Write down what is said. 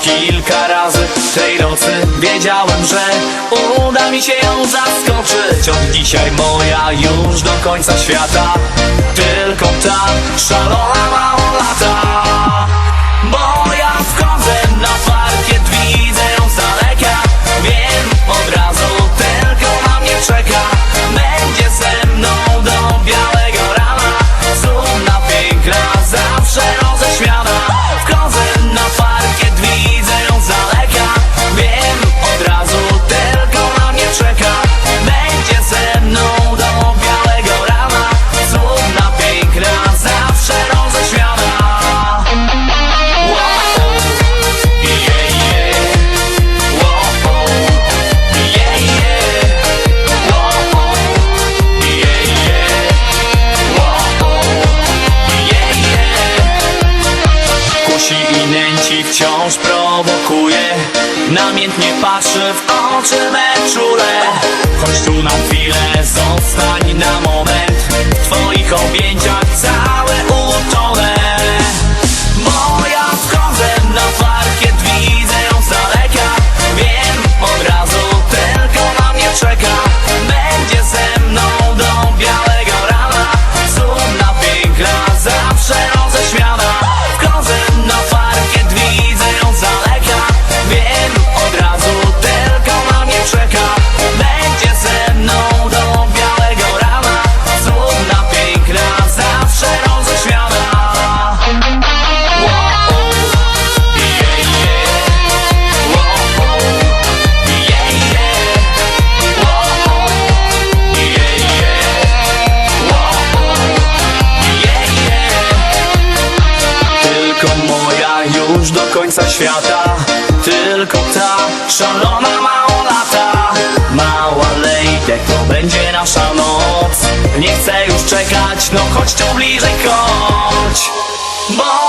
kilka razy tej nocy Wiedziałem, że uda mi się ją zaskoczyć. Od dzisiaj moja już do końca świata Tylko ta szalona małolata dzieci wciąż prowokuje Namiętnie patrzy w oczy meczule Chodź tu na chwilę już do końca świata. Tylko ta szalona małolata Mała lady, to będzie nasza noc. Nie chcę już czekać, no chodź tu bliżej, chodź. Bo